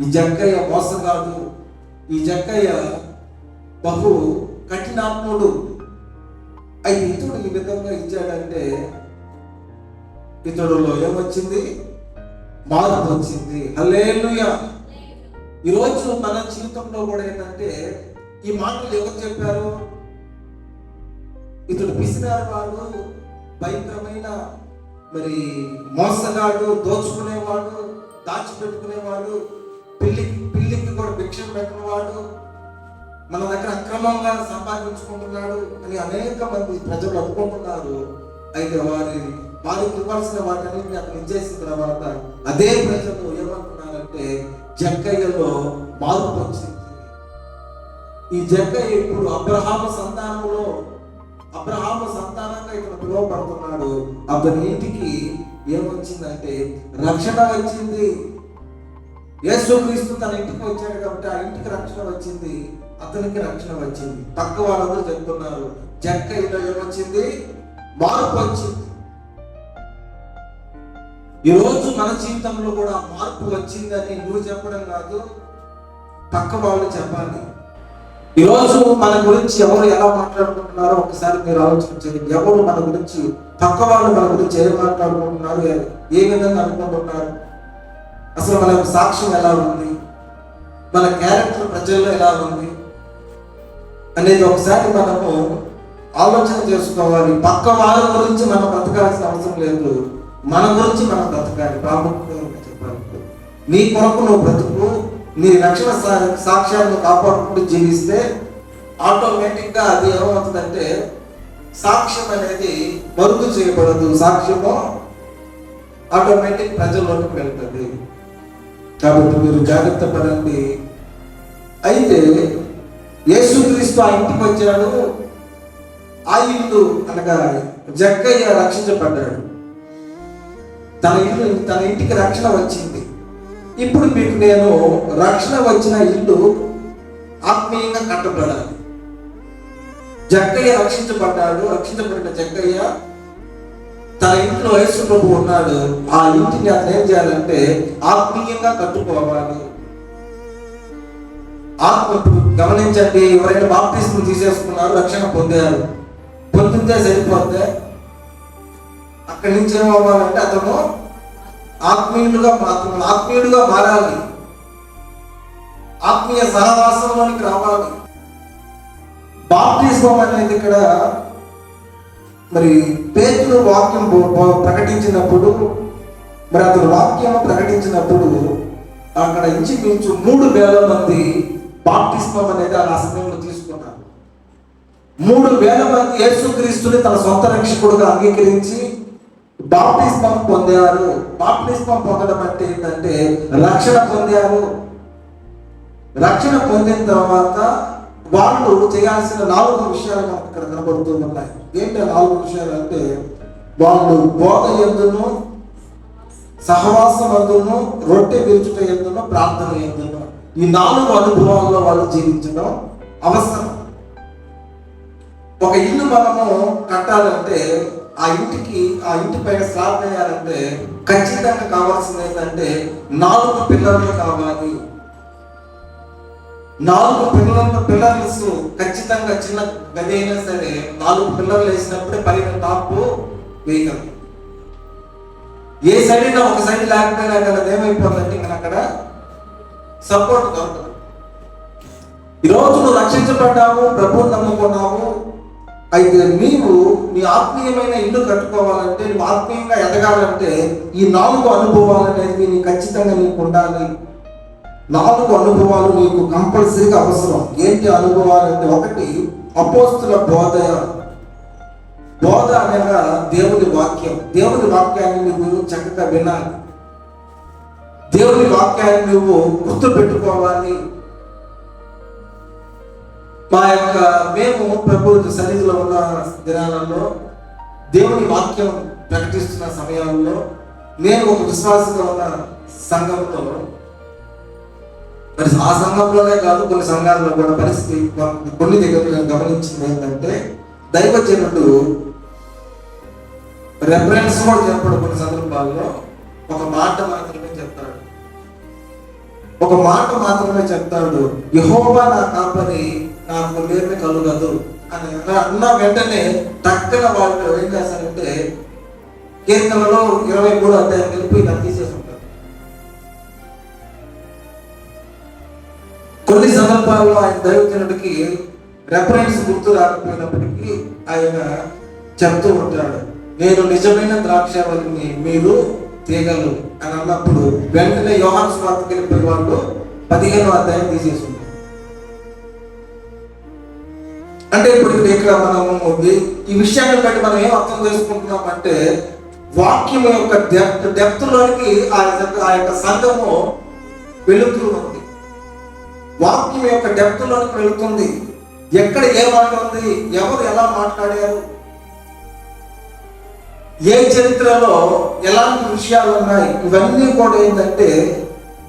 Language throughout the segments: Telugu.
ఈ జక్కయ్య మోసగాడు ఈ జక్కయ్య బహు కఠినాత్ముడు. అయితే ఇతడు ఈ విధంగా ఇచ్చాడంటే ఇతడులో ఏమొచ్చింది మార్పు వచ్చింది. హల్లేలుయా. ఈరోజు మన జీవితంలో కూడా ఏంటంటే ఈ మాటలు ఎవరు చెప్పారు? ఇతడు పిసినారు వాడు భయంకరమైన మరి మోసగాడు దోచుకునేవాడు దాచిపెట్టుకునేవాడు పిల్లికి పిల్లికి కూడా భిక్షం పెట్టినవాడు మన దగ్గర అక్రమంగా సంపాదించుకుంటున్నాడు అని అనేక మంది ప్రజలు అనుకుంటున్నారు. అయితే వారి వారికి ఇవ్వాల్సిన వాటన్నిటిని అతను ఇచ్చేసిన తర్వాత అదే ప్రజలు ఏమంటున్నారంటే జక్కయ్యలో మార్పు వచ్చింది. ఈ జక్కయ్య ఇప్పుడు అబ్రహామ సంతానంలో అబ్రహామ సంతానంగా ఇక్కడ పిలువబడుతున్నాడు. అతని ఇంటికి ఏమొచ్చిందంటే రక్షణ వచ్చింది. యేసుక్రీస్తు తన ఇంటికి వచ్చాడు కాబట్టి ఆ ఇంటికి రక్షణ వచ్చింది అతనికి రక్షణ వచ్చింది. పక్క వాళ్ళందరూ చెప్తున్నారు ఇలా ఏమొచ్చింది మార్పు వచ్చింది. ఈరోజు మన జీవితంలో కూడా మార్పు వచ్చిందని నువ్వు చెప్పడం కాదు పక్క వాళ్ళు చెప్పాలి. ఈరోజు మన గురించి ఎవరు ఎలా మాట్లాడుకుంటున్నారో ఒకసారి మీరు ఆలోచించండి. ఎవరు మన గురించి పక్క వాళ్ళు మన గురించి ఏం మాట్లాడుకుంటున్నారు ఏ విధంగా అనుకుంటున్నారు? అసలు మన సాక్ష్యం ఎలా ఉంది? మన క్యారెక్టర్ ప్రజల్లో ఎలా ఉంది? అనేది ఒకసారి మనము ఆలోచన చేసుకోవాలి. పక్క వాళ్ళ గురించి మనం బ్రతకాల్సిన అవసరం లేదు. మన గురించి మనం బ్రతకాలి. ప్రాముఖ్యంగా చెప్పాలి నీ కొరకు నువ్వు బ్రతుకు. నీ రక్షణ సాక్ష్యాలను కాపాడుకుంటూ జీవిస్తే ఆటోమేటిక్గా అది ఏమవుతుందంటే సాక్ష్యం అనేది మరుగు చేయబడదు. సాక్ష్యము ఆటోమేటిక్ ప్రజల్లోకి వెళ్తుంది. కాబట్టి మీరు జాగ్రత్త పడండి. అయితే యేసుక్రీస్తు ఆ ఇంటికి వచ్చాడు. ఆ ఇల్లు అనగా జక్కయ్య రక్షించబడ్డాడు. తన ఇల్లు తన ఇంటికి రక్షణ వచ్చింది. ఇప్పుడు మీకు నేను రక్షణ వచ్చిన ఇల్లు ఆత్మీయంగా కట్టబడాలి. జక్కయ్య రక్షించబడ్డాడు. రక్షించబడిన జక్కయ్య తన ఇంట్లో యేసు ప్రభు ఉన్నాడు. ఆ ఇంటిని అతను ఏం చేయాలంటే ఆత్మీయంగా కట్టుకోవాలి. ఆత్మ గమనించండి ఎవరైనా బాప్తిస్మ తీసేసుకున్నారు రక్షణ పొందారు. పొందితే సరిపోతే అక్కడి నుంచి ఏమవ్వాలంటే అతను ఆత్మీయులుగా అతను ఆత్మీయుడుగా మారాలి. ఆత్మీయ సహవాసంలోనికి రావాలి. బాప్తిస్మం అనేది ఇక్కడ మరి పేతులు వాక్యం ప్రకటించినప్పుడు మరి అతను వాక్యం ప్రకటించినప్పుడు అక్కడ ఇంచుమించు మూడు వేల మంది బాప్తిస్మం అనేది ఆ సమయంలో తీసుకున్నారు. మూడు వేల మంది యేసుక్రీస్తుని తన సొంత రక్షకుడుగా అంగీకరించి బాప్తిస్మం పొందారు. బాప్తిస్మం పొందడం అంటే ఏంటంటే రక్షణ పొందారు. రక్షణ పొందిన తర్వాత వాళ్ళు చేయాల్సిన నాలుగు విషయాలు మనకు ఇక్కడ కనబడుతూ ఉన్నాయి ఏంటి నాలుగు విషయాలు అంటే వాళ్ళు బోధ ఎందును సహవాసం అందును రొట్టె విరుచుట ఎందును ప్రార్థన ఎందును. ఈ నాలుగు అనుభవాల్లో వాళ్ళు జీవించడం అవసరం. ఒక ఇల్లు మనము కట్టాలంటే ఆ ఇంటికి ఆ ఇంటి పైన స్లాబ్ వేయాలంటే ఖచ్చితంగా కావాల్సింది ఏంటంటే నాలుగు పిల్లర్లు కావాలి. నాలుగు పిల్లర్లు పిల్లర్స్ ఖచ్చితంగా చిన్న గది అయినా సరే నాలుగు పిల్లర్లు వేసినప్పుడే పైన టాప్ వేయగలదు ఏ సైడ్ అయినా ఒక సైడ్ లేకపోయినా కదా ఏమైపోతుందంటే ఇంకా అక్కడ సపోర్ట్ దొరకదు. ఈరోజు నువ్వు రక్షించబడ్డావు ప్రభువు నమ్ముకున్నావు. అయితే నీవు నీ ఆత్మీయమైన ఇల్లు కట్టుకోవాలంటే నువ్వు ఆత్మీయంగా ఎదగాలంటే ఈ నాలుగు అనుభవాలు అనేది నీకు ఖచ్చితంగా నీకు ఉండాలి. నాలుగు అనుభవాలు నీకు కంపల్సరీగా అవసరం. ఏంటి అనుభవాలు అంటే ఒకటి అపోస్తుల బోధ. బోధ అనగా దేవుని వాక్యం. దేవుని వాక్యాన్ని నువ్వు చక్కగా వినాలి. దేవుని వాక్యాన్ని నువ్వు గుర్తు పెట్టుకోవాలి. మా యొక్క మేము ప్రభుత్వ సన్నిధిలో ఉన్న దినాలలో దేవుని వాక్యం ప్రకటిస్తున్న సమయాల్లో నేను ఒక విశ్వాసంగా ఉన్న సంఘంతో మరి ఆ సంఘంలోనే కాదు కొన్ని సంఘాల్లో కూడా పరిస్థితి కొన్ని దగ్గర నేను గమనించింది ఏంటంటే దైవజనుడు రెఫరెన్స్ కూడా చెప్పడం కొన్ని సందర్భాల్లో. ఒక మాట మాత్రమే చెప్తాడు. ఒక మాట మాత్రమే చెప్తాడు యహోవా నా కాపని నాకు లేమి కలుగదు అని అన్న- వెంటనే టక్కన వాళ్ళు ఏం చేస్తారంటే కీర్తనలో ఇరవై మూడు అధ్యాయం కలిపి నాకు తీసేసాం సందర్భాల్లో ఆయన దైవజనుడికి రెఫరెన్స్ గుర్తు రాకపోయినప్పటికీ ఆయన చెప్తూ ఉంటాడు నేను నిజమైన ద్రాక్షావళిని మీరు తీగలు అని అన్నప్పుడు వెంటనే యోహాన్ స్వార్థకి వెళ్ళిపోయి వాళ్ళు పదిహేను అధ్యాయం తీసేసి అంటే ఇప్పుడు ఇక్కడ మనం ఈ- విషయాన్ని బట్టి మనం ఏం అర్థం చేసుకుంటున్నాం అంటే వాక్యం యొక్క డెప్త్ డెప్త్ లోనికి ఆ యొక్క సంఘము వెళుతూ ఉంది. వాక్యం యొక్క డెప్త్లోనికి వెళుతుంది. ఎక్కడ ఏ మాట ఉంది? ఎవరు ఎలా మాట్లాడారు? ఏ చరిత్రలో ఎలాంటి విషయాలు ఉన్నాయి? ఇవన్నీ కూడా ఏంటంటే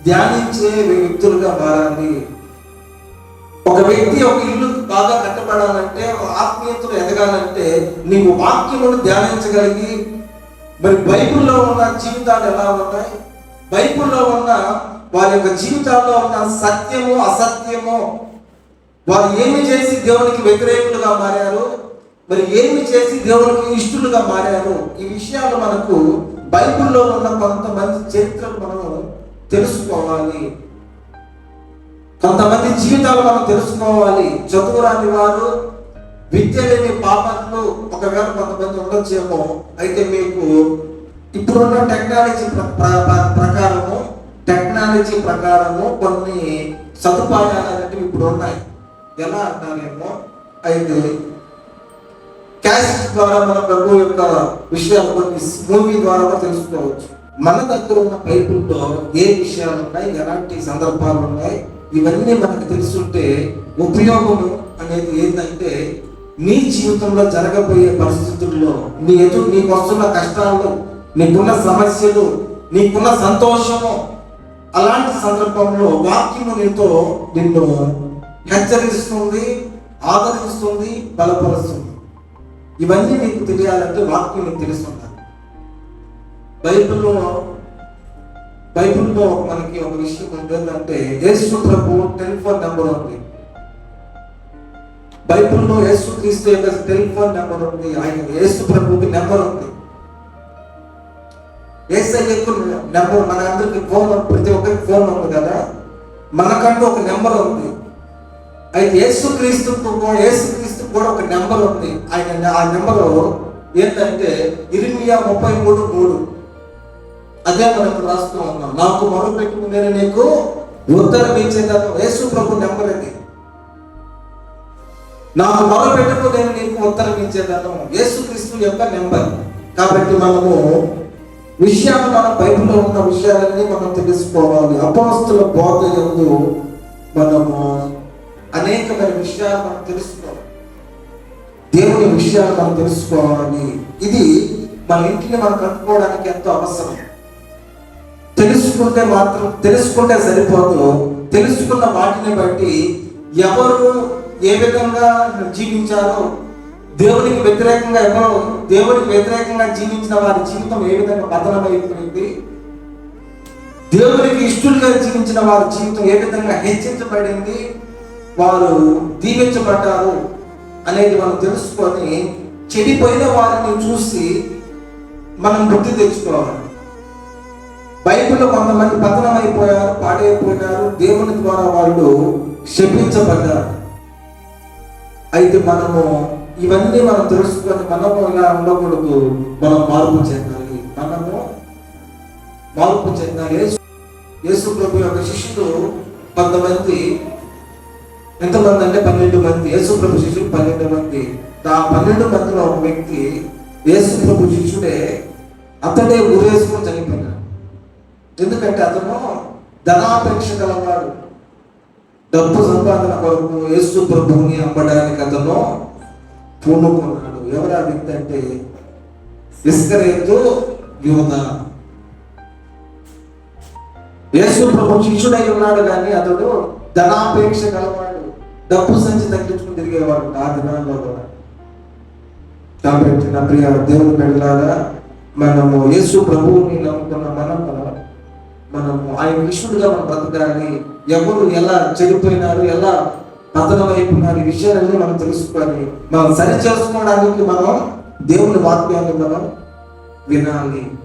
ధ్యానించే వ్యక్తులుగా మారండి ఒక వ్యక్తి ఒక ఇల్లు బాగా కట్టబడాలంటే ఆత్మీయతలు ఎదగాలంటే నీవు వాక్యమును ధ్యానించగలిగి మరి బైబిల్లో ఉన్న జీవితాలు ఎలా ఉన్నాయి? బైబిల్లో ఉన్న వారి యొక్క జీవితాల్లో ఉన్న సత్యము అసత్యము వారు ఏమి చేసి దేవునికి వ్యతిరేకులుగా మారారు మరి ఏమి చేసి దేవునికి ఇష్టలుగా మారారు ఈ విషయాలు మనకు బైబిల్లో ఉన్న కొంతమంది చరిత్రలు మనం తెలుసుకోవాలి. కొంతమంది జీవితాలు మనం తెలుసుకోవాలి. చదువురాని వారు విద్య లేని పాపట్లు ఒకవేళ కొంతమంది ఉండొచ్చేమో అయితే మీకు ఇప్పుడున్న టెక్నాలజీ ప్ర- ప్రకారము టెక్నాలజీ ప్రకారము కొన్ని సదుపాయాలు అనేవి ఇప్పుడు ఉన్నాయి. ఎలా అంటానేమో అయితే క్యాసెట్ ద్వారా మన ప్రభు యొక్క విషయాలు కొన్ని మూవీ ద్వారా కూడా తెలుసుకోవచ్చు. మన దగ్గర ఉన్న బైబిల్లో ఏ విషయాలు ఉన్నాయి? ఎలాంటి సందర్భాలు ఉన్నాయి? ఇవన్నీ మనకు తెలుసుంటే ఉపయోగము అనేది ఏంటంటే నీ జీవితంలో జరగబోయే పరిస్థితుల్లో నీ ఎదురు నీకు వస్తున్న కష్టాలు నీకున్న సమస్యలు నీకున్న సంతోషము అలాంటి సందర్భంలో వాక్యము నీతో నిన్ను హెచ్చరిస్తుంది ఆదరిస్తుంది బలపరుస్తుంది. ఇవన్నీ నీకు తెలియాలంటే వాక్యం నీకు తెలుస్తుండాలి బైబిల్లో బైబిల్లో మనకి ఒక విషయం ఏంటంటే యేసు ప్రభు టెలిఫోన్ నెంబర్ ఉంది. బైబిల్లో యేసు క్రీస్తు యొక్క టెలిఫోన్ నెంబర్ ఉంది. ఆయన యేసు ప్రభుకి నెంబర్ ఉంది. ఏసయ్యకు నెంబర్ మన అందరికి ఫోన్ ప్రతి ఒక్కరికి ఫోన్ ఉంది కదా? మనకంటూ ఒక నెంబర్ ఉంది. అయితే యేసు క్రీస్తు క్రీస్తు కూడా ఒక నెంబర్ ఉంది. ఆయన ఆ నెంబర్ ఏంటంటే ఇరిమియా ముప్పై మూడు మూడు. అదే మనకు రాస్తూ ఉన్నాం. నాకు మొదలు నేను నీకు ఉత్తరం ఇచ్చేదాను యేసు ప్రభు నెంబర్ అది నాకు మొదలు నేను నీకు ఉత్తరం ఇచ్చేదాను యేసు క్రీస్తు యొక్క నెంబర్. కాబట్టి మనము విషయాలు మన బైబిల్లో ఉన్న విషయాలన్నీ మనం తెలుసుకోవాలి. అపోస్తుల బోధ ఎందు మనము అనేకమైన విషయాలు మనం తెలుసుకోవాలి. దేవుని విషయాలు మనం తెలుసుకోవాలి ఇది మన ఇంటిని మనం కట్టుకోవడానికి ఎంతో అవసరం. తెలుసుకుంటే మాత్రం తెలుసుకుంటే సరిపోదు. తెలుసుకున్న వాటిని బట్టి ఎవరు ఏ విధంగా జీవించారో దేవునికి వ్యతిరేకంగా ఎవరో? దేవునికి వ్యతిరేకంగా జీవించిన వారి జీవితం ఏ విధంగా పతనమైపోయింది దేవునికి ఇష్టలుగా జీవించిన వారి జీవితం ఏ విధంగా హెచ్చించబడింది? వారు దీవించబడ్డారు అనేది మనం తెలుసుకొని చెడిపోయిన వారిని చూసి మనం బుద్ధి తెచ్చుకోవాలి. బైబిల్లో కొంతమంది పతనం అయిపోయారు పాడైపోయినారు. దేవుని ద్వారా వాళ్ళు శపించబడ్డారు. అయితే మనము ఇవన్నీ మనం తెలుసుకొని మనము ఇలా ఉండకూడదు. మనం మార్పు చెందాలి. మనము మార్పు చెందాలి. యేసు- ప్రభు యొక్క శిష్యులు కొంతమంది ఎంతమంది అంటే పన్నెండు మంది. యేసు ప్రభు శిష్యులు పన్నెండు మంది. ఆ పన్నెండు మందిలో ఒక వ్యక్తి యేసు ప్రభు శిష్యుడే అతడే ఊరేసుకొని చనిపోయినాడు. ఎందుకంటే అతను ధనాపేక్ష గలవాడు. డబ్బు సంపాదన కొరకు యేసు ప్రభువుని అమ్మడానికి అతను పూనుకున్నాడు ఎవరు ఆ వ్యక్తి అంటే? ఇస్కరేతు యోధ యేసు ప్రభు శిష్యుడై ఉన్నాడు కానీ అతడు ధనాపేక్ష కలవాడు డబ్బు సంచి తగ్గించుకుని తిరిగేవాడు ఆ దినాల్లో కూడా. కాబట్టి నా ప్రియ దేవుని బిడ్డలారా మనము యేసు ప్రభువుని నమ్ముకున్న మనం మనము ఆయన కృష్ణుడిగా మనం బ్రతకాలి. ఎవరు ఎలా చెడిపోయినారు ఎలా పతనం వైపు ఈ విషయాలన్నీ మనం తెలుసుకొని మనం సరి చేసుకోవడానికి మనం దేవుని వాక్యాన్ని మనం వినాలి.